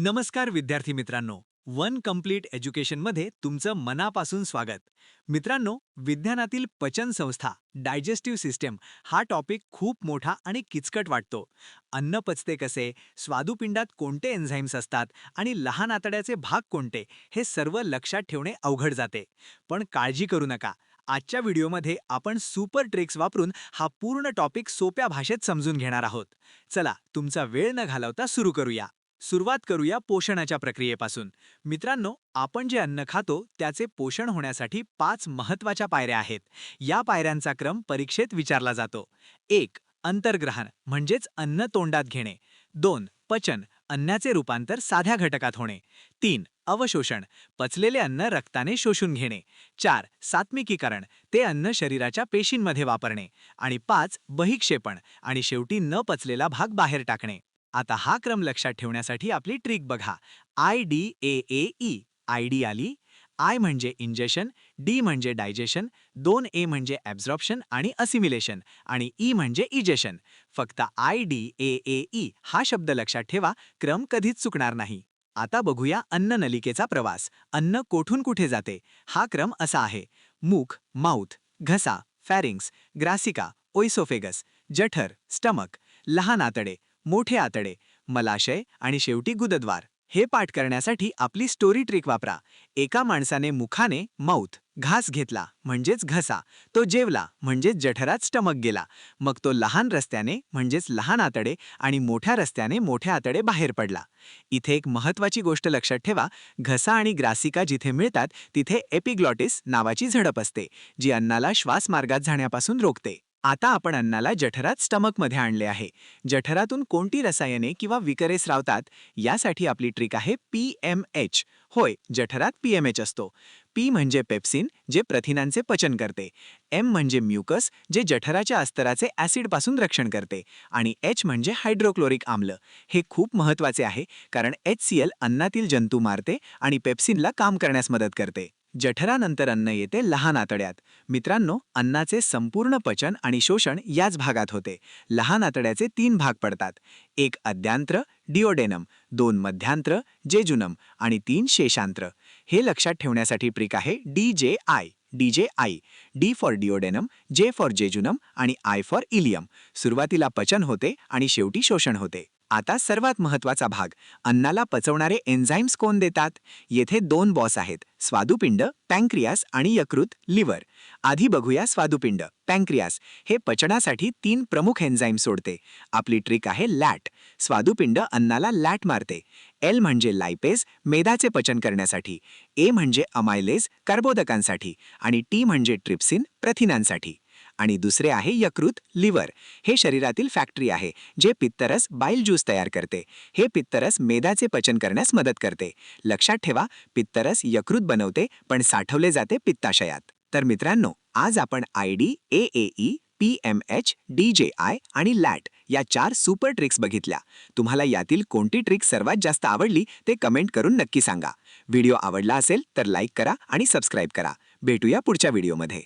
नमस्कार विद्यार्थी मित्रांनो. वन कंप्लीट एज्युकेशनमध्ये तुमचं मनापासून स्वागत. मित्रांनो विज्ञानातील पचन संस्था डायजेस्टिव्ह सिस्टम हा टॉपिक खूप मोठा आणि किचकट वाटतो. अन्न पचते कसे? स्वादुपिंडात कोणते एन्झाईम्स असतात? आणि लहान आतड्याचे भाग कोणते? हे सर्व लक्षात ठेवणे अवघड जाते. पण काळजी करू नका. आजच्या व्हिडिओमध्ये आपण सुपर ट्रिक्स वापरून हा पूर्ण टॉपिक सोप्या भाषेत समजून घेणार आहोत. चला तुमचा वेळ न घालवता सुरू करूया. सुरुवात करूया पोषणाच्या प्रक्रियेपासून. मित्रांनो आपण जे अन्न खातो त्याचे पोषण होण्यासाठी पाच महत्त्वाच्या पायऱ्या आहेत. या पायऱ्यांचा क्रम परीक्षेत विचारला जातो. एक अंतर्ग्रहण म्हणजेच अन्न तोंडात घेणे. दोन पचन अन्नाचे रूपांतर साध्या घटकात होणे. तीन अवशोषण पचलेले अन्न रक्ताने शोषून घेणे. चार सात्मिकीकरण ते अन्न शरीराच्या पेशींमध्ये वापरणे. आणि पाच बहिक्षेपण आणि शेवटी न पचलेला भाग बाहेर टाकणे. आता हा क्रम लक्षात ठेवण्यासाठी आपली ट्रिक बघा. I D A A E I D आली. आय म्हणजे इंजेशन डी म्हणजे डायजेशन दोन ए म्हणजे ॲब्झॉर्प्शन आणि असिमिलेशन आणि ई म्हणजे इजेशन फक्त I D A A E हा शब्द लक्षात ठेवा क्रम कधीच चुकणार नाही. आता बघूया अन्न नलिकेचा प्रवास. अन्न कोठून कुठे जाते? हा क्रम असा आहे. मुख माउथ घसा फॅरिंग्स ग्रासिका ओइसोफेगस जठर स्टमक लहान आतडे मोठे आतडे मलाशय आणि शेवटी गुदद्वार. हे पाठ करण्यासाठी आपली स्टोरी ट्रिक वापरा. एका माणसाने मुखाने माउथ घास घेतला म्हणजेच घसा. तो जेवला म्हणजेच जठरात स्टमक गेला. मग तो लहान रस्त्याने म्हणजेच लहान आतडे आणि मोठ्या रस्त्याने मोठ्या आतडे बाहेर पडला. इथे एक महत्वाची गोष्ट लक्षात ठेवा. घसा आणि ग्रासिका जिथे मिळतात तिथे एपिग्लॉटिस नावाची झडप असते जी अन्नाला श्वासमार्गात जाण्यापासून रोखते. आता आपण अन्नाला जठरात स्टमकमध्ये आणले आहे. जठरातून कोणती रसायने किंवा विकरे स्रावतात यासाठी आपली ट्रिक आहे पी एम एच. होय जठरात पी एम एच असतो. पी म्हणजे पेप्सिन जे प्रथिनांचे पचन करते. एम म्हणजे म्युकस जे जठराच्या अस्तराचे ॲसिडपासून रक्षण करते. आणि एच म्हणजे हायड्रोक्लोरिक आम्ल. हे खूप महत्त्वाचे आहे कारण एच सी एल अन्नातील जंतू मारते आणि पेप्सिनला काम करण्यास मदत करते. जठरानंतर अन्न येते लहान आतड्यात. मित्रांनो अन्नाचे संपूर्ण पचन आणि शोषण याच भागात होते. लहान आतड्याचे तीन भाग पडतात. एक अद्यांत्र डिओडेनम दोन मध्यांत्र जेजुनम आणि तीन शेषांत्र. हे लक्षात ठेवण्यासाठी प्रिक आहे D J I D J I D for duodenum J for jejunum आणि आय फॉर इलियम. सुरुवातीला पचन होते आणि शेवटी शोषण होते. आता सर्वात महत्त्वाचा भाग अन्नाला पचवणारे एन्झाईम्स कोण देतात? येथे दोन बॉस आहेत स्वादुपिंड पँक्रियास आणि यकृत लिव्हर. आधी बघूया स्वादुपिंड पँक्रियास. हे पचनासाठी तीन प्रमुख एन्झाईम सोडते. आपली ट्रिक आहे लॅट. स्वादुपिंड अन्नाला लॅट मारते. एल म्हणजे लायपेस मेदाचे पचन करण्यासाठी. ए म्हणजे अमायलेस कर्बोदकांसाठी. आणि टी म्हणजे ट्रिप्सिन प्रथिनांसाठी. आणि दुसरे आहे यकृत लिव्हर. हे शरीरातील फॅक्टरी आहे जे पित्तरस बाईल ज्यूस तयार करते. हे पित्तरस मेदाचे पचन करण्यास मदत करते. लक्षात ठेवा पित्तरस यकृत बनवते पण साठवले जाते पित्ताशयात. तर मित्रांनो आज आपण I D A A E P M H D J I आणि लॅट या चार सुपर ट्रिक्स बघितल्या. तुम्हाला यातील कोणती ट्रिक सर्वात जास्त आवडली ते कमेंट करून नक्की सांगा. व्हिडिओ आवडला असेल तर लाईक करा आणि सबस्क्राईब करा. भेटूया पुढच्या व्हिडिओमध्ये.